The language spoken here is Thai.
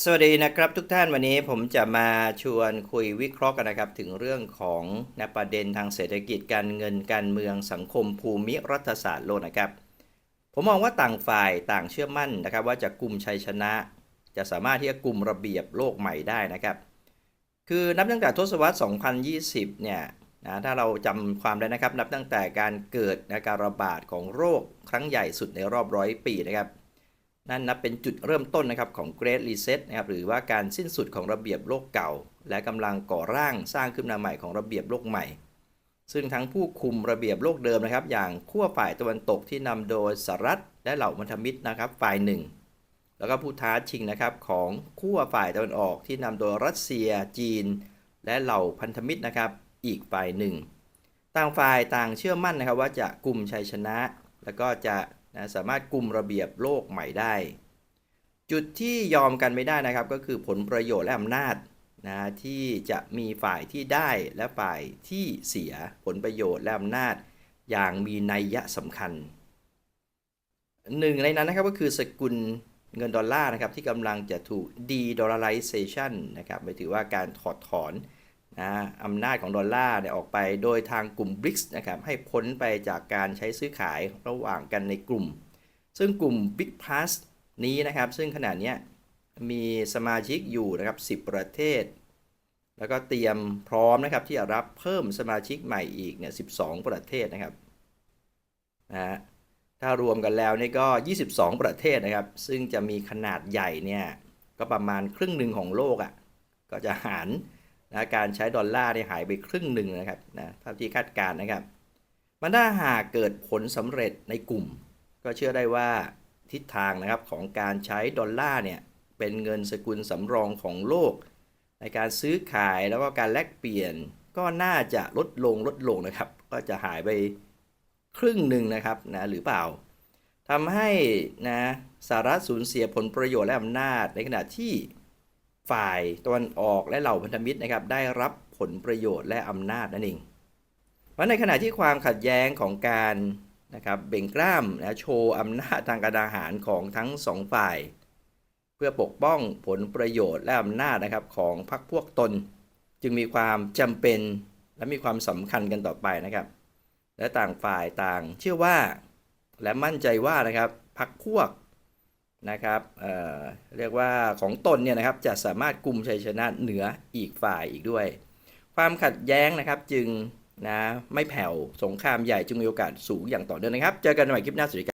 สวัสดีนะครับทุกท่านวันนี้ผมจะมาชวนคุยวิเคราะห์กันนะครับ ถึงเรื่องของนะประเด็นทางเศรษฐกิจการเงินการเมืองสังคมภูมิรัฐศาสตร์โลกนะครับ ผมมองว่าต่างฝ่ายต่างเชื่อมั่นนะครับ ว่าจะกลุ่มชัยชนะ จะสามารถที่จะกลุ่มระเบียบโลกใหม่ได้นะครับ คือนับตั้งแต่ทศวรรษ 2020 เนี่ยนะถ้าเราจำความได้นะครับ นับตั้งแต่การเกิดนะการระบาดของโรคครั้งใหญ่สุดในรอบร้อยปีนะครับ นั่นนับเป็นจุดเริ่มต้นนะครับของ Great Reset นะครับหรือว่าการสิ้นสุดของระเบียบโลกเก่า และกำลังก่อร่างสร้างขึ้นมาใหม่ของระเบียบโลกใหม่ ซึ่งทั้งผู้คุมระเบียบโลกเดิมนะครับ อย่างขั้วฝ่ายตะวันตกที่นำโดยสหรัฐและเหล่าพัธมิตรนะครับฝ่ายหนึ่ง แล้วก็ผู้ท้าชิงนะครับของขั้วฝ่ายตะวันออกที่นำโดยรัสเซีย จีน และเหล่าพันธมิตรนะครับ อีกฝ่ายหนึ่ง ต่างฝ่ายต่างเชื่อมั่นนะครับว่าจะกลุ่มชัยชนะ แล้วก็จะ นะสามารถกลุ่มระเบียบโลกใหม่ได้ จุดที่ยอมกันไม่ได้นะครับ ก็คือผลประโยชน์และอำนาจนะที่จะมีฝ่ายที่ได้และฝ่ายที่เสียผลประโยชน์และอำนาจอย่างมีนัยยะสำคัญหนึ่งในนั้นนะครับก็คือสกุลเงินดอลลาร์นะครับที่กำลังจะถูก de-dollarization นะครับหมายถึงว่าการถอดถอน นะอำนาจของดอลลาร์เนี่ยออกไปโดยทางกลุ่ม BRICS นะครับให้พ้นไปจากการใช้ซื้อขายระหว่างกันในกลุ่ม ซึ่งกลุ่ม Big Plus นี้นะครับ ซึ่งขณะเนี้ยมีสมาชิกอยู่นะครับ 10 ประเทศ แล้วก็เตรียมพร้อมนะครับที่จะรับเพิ่มสมาชิกใหม่อีกเนี่ย12 ประเทศนะครับนะฮะถ้ารวมกันแล้วนี่ก็ 22 ประเทศนะครับ ซึ่งจะมีขนาดใหญ่เนี่ยก็ประมาณครึ่งหนึ่งของโลกอะ่ะก็จะหาร นะการใช้ดอลลาร์เนี่ยหายไปครึ่งหนึ่งนะครับนะเท่าที่คาดการณ์นะครับมันถ้าหากเกิดผลสำเร็จในกลุ่ม ก็เชื่อได้ว่าทิศทางนะครับของการใช้ดอลลาร์เนี่ยเป็นเงินสกุลสำรองของโลก ในการซื้อขายแล้วก็การแลกเปลี่ยนก็น่าจะลดลงลดลงนะครับ ก็จะหายไปครึ่งหนึ่งนะครับนะหรือเปล่าทำให้นะสหรัฐสูญเสียผลประโยชน์และอำนาจในขณะที่ ฝ่ายตะวันออกและเหล่าพันธมิตรนะครับได้รับผลประโยชน์และอำนาจนั่นเองเพราะในขณะที่ความขัดแย้งของการนะครับเบ่งกล้ามนะโชว์อำนาจทางการทหารของทั้งสองฝ่าย เพื่อปกป้องผลประโยชน์และอำนาจนะครับของพรรคพวกตน จึงมีความจำเป็นและมีความสำคัญกันต่อไปนะครับ และต่างฝ่ายต่างเชื่อว่า และมั่นใจว่านะครับพรรคพวก นะครับเเรียกว่าของตนเนี่ยนะครับจะสามารถกลุ่มชัยชนะเหนืออีกฝ่ายอีกด้วย ความขัดแย้งนะครับจึงนะไม่แผ่วสงครามใหญ่จึงมีโอกาสสูงอย่างต่อเนื่องนะครับ เจอกันใหม่คลิปหน้าสวัสดีครับ